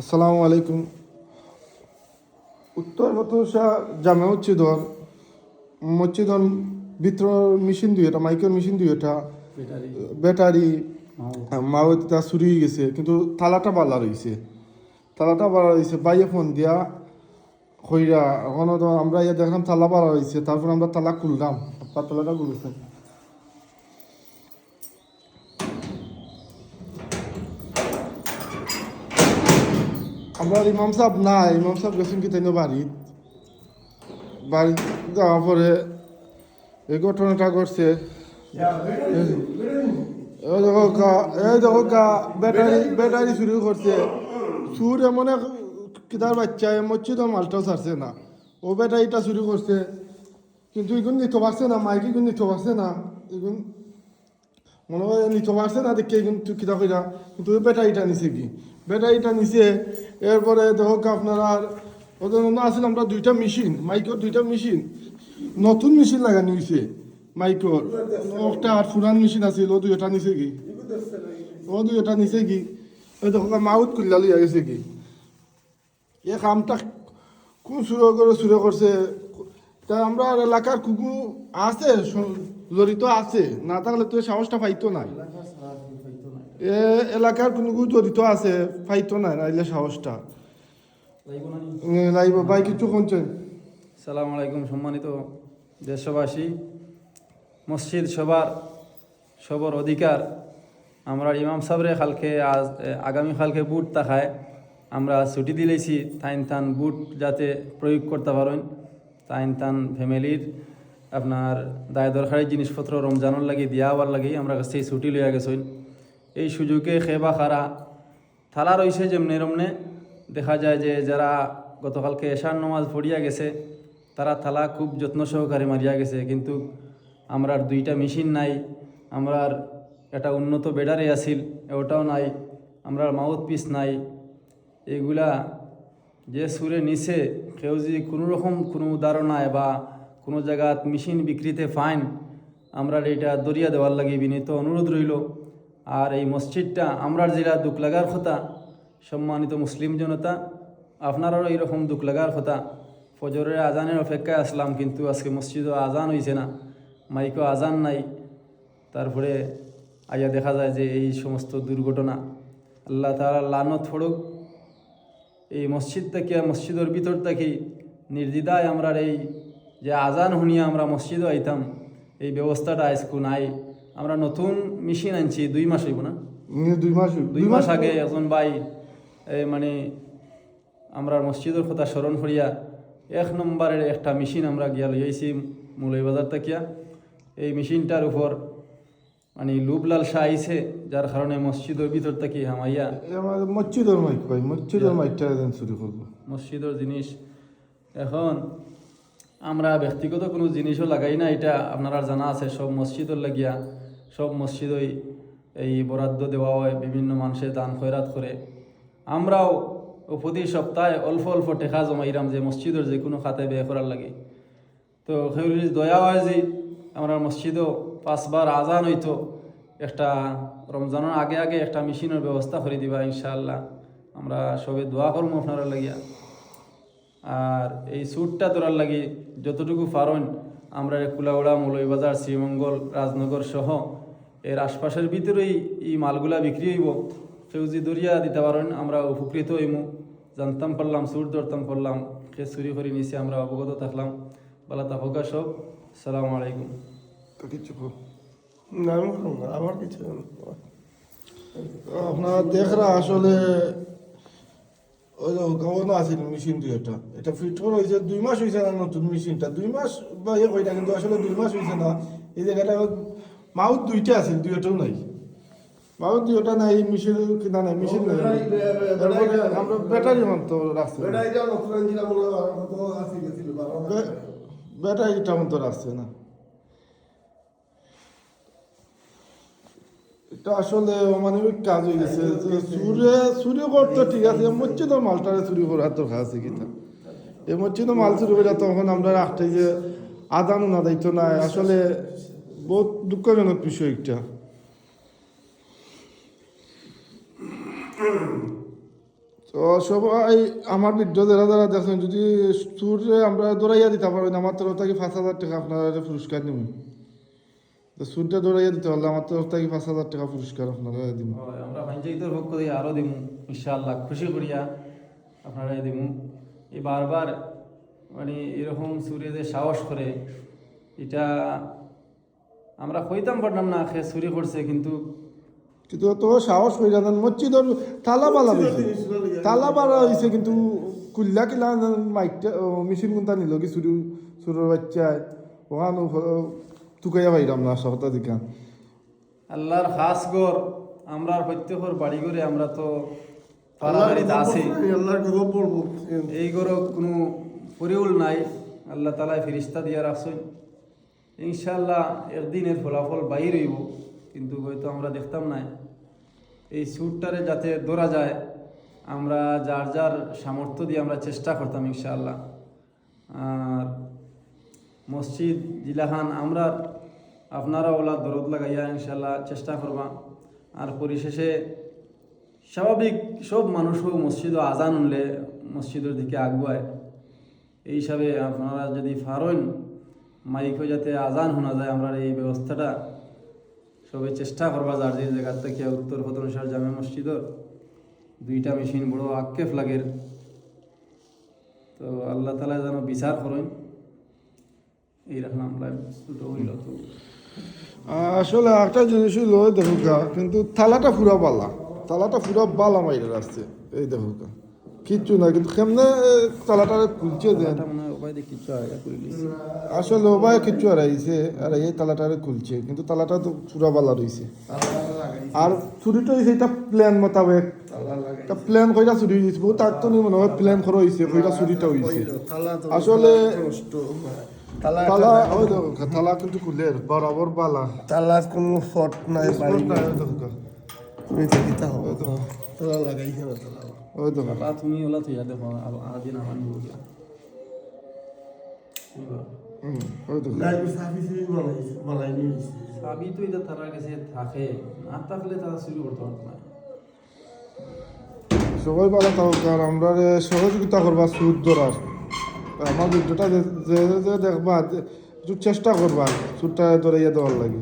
আসসালামু আলাইকুম। উত্তর মতসা জামে মসজিদর মসজিদর ভিতর মেশিন দুই এটা মাইকের মেশিন দুই এটা ব্যাটারি মাওতা চুরি হয়ে গেছে কিন্তু তালাটা বালা রয়েছে। তালাটা বালা রয়েছে বাইয়ে ফোন দিয়া হইরা এখন তো আমরা ইয়ে দেখলাম তালা বালা রয়েছে তারপর আমরা তালা খুললাম আপনার তালাটা খুলেছেন আমরা ইমাম সাহেব নাই, ইমাম সাহেব গেছেন কি তাই বাড়িত বাড়ি? যাওয়ার পরে এই ঘটনাটা ঘটছে। দেখো কা দেখো কা, ব্যাটারি ব্যাটারি চুরি করছে। চুর এমন এক কিতার বাচ্চা তো মালটাও ছাড়ছে না। ও ব্যাটারিটা চুরি করছে। কিন্তু এগুন নিতে পারছে না, মাইক এগুন নিতে পারছে না। এগুন মনে হয় নিতে পারছে না দেখে এগুন কিতা কইরা কিন্তু ব্যাটারিটা নিছে কি? ব্যাটারিটা নিছে, এরপরে দেখো আপনার ওদের মনে আছিল আমরা দুইটা মেশিন মাইকের দুইটা মেশিন নতুন মেশিন লাগানো হয়েছে মাইকর একটা আর পুরান মেশিন আছিল ও দুইটা নিছে কি? ও দুইটা নিছে কি? ওই দেখো মাউথ খুললা লইয়া গেছে কি? এ কামটা কোন সুর করে সুরে করছে? তা আমরা এলাকার কুকু আছে জড়িত আছে, না থাকলে তো সাহসটা পাইতো না এ এলাকার কোনো জড়িত আছে পাইতো না নাইলে সাহসটা। লাইব, ভাই, কিছু শুনছেন? সালাম আলাইকুম, সম্মানিত দেশবাসী। মসজিদ সবার সবার অধিকার আমরা ইমাম সাবরে খালকে আজ আগামী খালকে বুট তাকায় আমরা ছুটি দিলেছি, তাইন তান বুট যাতে প্রয়োগ করতে পারেন, তাইন তান ফ্যামিলির। আপনার দায় দরকারি জিনিসপত্র রমজানোর লাগি দিয়া হওয়ার লাগি আমরা কাছে এই ছুটি লইয়া গেছেন। এই সুযোগে খেবা খারা থালা রয়েছে যেমনি রমনে। দেখা যায় যে যারা গতকালকে এশার নমাজ পড়িয়া গেছে, তারা থালা খুব যত্ন সহকারে মারিয়া গেছে। কিন্তু আমরার দুইটা মেশিন নাই, আমরার একটা উন্নত বেডারে আছিল ওটাও নাই, আমরার মাউথ পিস নাই। এগুলা যে সুরে নিছে, কেউ যদি কোনো রকম কোনো উদাহরণায় বা কোনো জায়গাত মেশিন বিক্রিতে ফাইন আমরা এটা দরিয়া দেওয়ার লাগে বিনীত অনুরোধ রইল। আর এই মসজিদটা আমরার জেলা দুঃখ লাগার কথা সম্মানিত মুসলিম জনতা আপনারাও এইরকম দুঃখ লাগার কথা ফজরের আজানের অপেক্ষায় আসলাম, কিন্তু আজকে মসজিদও আজান হয়েছে না, মাইকও আজান নাই। তারপরে আইয়া দেখা যায় যে এই সমস্ত দুর্ঘটনা, আল্লাহ তাআলা লানত ফড়ুক এই মসজিদ থেকে মসজিদের ভিতর থেকে নির্দ্বিধায় আমরা এই যে আজান শুনিয়া আমরা মসজিদও আইতাম এই ব্যবস্থাটা আজকু নাই। আমরা নতুন মেশিন আনছি দুই মাস হইব না? দুই মাস দুই মাস আগে একজন ভাই এই মানে আমরা মসজিদের কথা স্মরণ করিয়া এক নম্বরের একটা মেশিন আমরা গিয়া লইয়াইছি মুলাই বাজার থাকিয়া এই মেশিনটার উপর মানে লুবলাল শাহ আইছে যার কারণে মসজিদের ভিতর থেকে হামাইয়া মসজিদের মাইক ভাই মসজিদের মাইকটা চুরি করব। মসজিদের জিনিস। এখন আমরা ব্যক্তিগত কোনো জিনিসও লাগাই না, এটা আপনারা জানা আছে, সব মসজিদের লাগিয়া, সব মসজিদই এই বরাদ্দ দেওয়া হয়, বিভিন্ন মানুষের দান খয়রাত করে। আমরাও প্রতি সপ্তাহে অল্প অল্প টেকা জমাইরাম যে মসজিদের যে কোনো খাতে ব্যয় করার লাগে। তো সেগুলি দয়া হয় যে আমরা মসজিদও পাঁচবার আজান হইতো, একটা রমজানের আগে আগে একটা মেশিনের ব্যবস্থা করে দিবা ইনশাআল্লাহ। আমরা সবে দোয়া করব আপনারা লাগিয়া। আর এই স্যুটটা তোরার লাগি যতটুকু পারেন, আমরা কুলাউড়া, মৌলভীবাজার, শ্রীমঙ্গল, রাজনগর সহ এর আশপাশের ভিতরেই এই মালগুলা বিক্রি হইব। সেউজি দরিয়া দিতে পারেন, আমরা উপকৃত হইমু। জানতাম পারলাম স্যুট ধরতাম পারলাম সে চুরি করে নিচে আমরা অবগত থাকলাম। বলা তাহকা সব, সালাম আলাইকুম। কিছু না, আমার কিছু। আপনারা দেখরা আসলে ওই কেমন আছে মেশিন দিয়ে এটা। এটা ফিট করা হয়েছে দুই মাস হয়েছে না নতুন মেশিনটা দুই মাস বা ইয়ে কইটা কিন্তু আসলে দুই মাস হয়েছে না। এই জায়গাটা মাউথ দুইটা আছে দুইটাও নাই। মাউথ দুইটা নাই মেশিন কিনা নাই মেশিন নাই। আমরা ব্যাটারি মানতো রাখছে এটা নতুন। ব্যাটারিটা মতো রাখছে না। এটা আসলে অমানবিক কাজ হয়ে গেছে। যে চুরে করতে, ঠিক আছে মসজিদ মালটারে চুরি করার দরকার আছে কিনা এই মসজিদ মাল চুরি করে তখন আমরা রাখতে যে আদান না দায়িত্ব নাই আসলে বহুত দুঃখজনক বিষয় একটা। তো সবাই, আমার ভিডিও যারা যারা দেখছেন যদি সুরে আমরা দৌড়াইয়া দিতে পারবেন, আমার তরফ থেকে পাঁচ হাজার টাকা আপনারা পুরস্কার দিব তো সুরটা দৌড়াইয়া দিতে পারলে আমার তরফ থেকে পাঁচ হাজার টাকা পুরস্কার আপনারা দিব আমরা পঞ্চায়েতের পক্ষ থেকে আরও দিমু ইনশাআল্লাহ খুশি করিয়া আপনারা দিমু। এই বারবার মানে এরকম সুরে যে সাহস করে এটা আমরা কইতাম পারলাম না সে চুরি করছে কিন্তু কিন্তু তো সাহস হয়ে যান মসজিদর তালা বালা দিছে। তালা বালা হয়েছে কিন্তু কুল্লা কিলা মাইকটা মেশিন কোনটা নিল কি চুরি চুরের বাচ্চায়। ওখান তুকাইয়া পাইলাম না সপ্তাহ দিকা। আল্লাহর খাস গর আমরা প্রত্যেকের বাড়ি করে আমরা তো পাড়াবাড়িতে আছি। আল্লাহর কথা পড়ব। এই গরো কোনো পরিউল নাই আল্লাহ তালায় ফিরিস্তা দিয়া রাখছেন। ইনশাল্লাহ একদিনের ফলাফল বাইর হইব কিন্তু হয়তো আমরা দেখতাম না এই সুরটারে যাতে দৌড়া যায় আমরা যার যার সামর্থ্য দিয়ে আমরা চেষ্টা করতাম ইনশাআল্লাহ। আর মসজিদ জিলাখান আমরা আপনারা ওলা দরদ লাগাইয়া ইনশাল্লাহ চেষ্টা করবা। আর পরিশেষে স্বাভাবিক সব মানুষও মসজিদ আজান উনলে মসজিদের দিকে আগুয়ায়। এই হিসাবে আপনারা যদি ফারইন মাইকও যাতে আজান শোনা যায়, আমরা এই ব্যবস্থাটা সবাই চেষ্টা করবা যার যে জায়গার থেকে উত্তর ফতনসার জামে মসজিদর। দুইটা মেশিন বড় আক্ষেপ লাগের তো আল্লাহ তালা যেন বিচার করেন। এই আমরা ছোটো হইল তো আসলে একটা জিনিস হইল দেখুকা কিন্তু থালাটা পুরা বালা। থালাটা পুরা বালা মাইরে আসছে এই দেখুকা কিচ্ছু না কিন্তু কেমনে তালাটা খুলছে দেন? আসলে ওবাই কিচ্ছু আর আর এই তালাটারে খুলছে কিন্তু তালাটা তো পুরা বালা রইছে। আর চুরিটা হয়েছে এটা প্ল্যান মোতাবেক। প্ল্যান কইরা চুরি হয়েছে বহুত তার তো মনে হয় প্ল্যান করা হয়েছে কইরা চুরিটা হয়েছে আসলে তালা তালা ওই দেখো তালা কিন্তু খুলের বরাবর বালা। তালা কোনো ফট নাই বাড়ি নাই, ওই দেখো তুমি দেখিতে হবে। তালা লাগাইছে না তালা। ওই দেখো। বাবা তুমি ওলা আদিন আমার নিয়ে ওই দেখো। বানাইছে তো এটা তারা কাছে থাকে না থাকলে তারা শুরু করতে পারতো না। সবাই ভালো থাকুক আর আমরা সহযোগিতা করবা সুদ ধরার আমার ভিডিওটা দেখবা একটু চেষ্টা করবা সুদটা ধরাইয়া দেওয়ার লাগে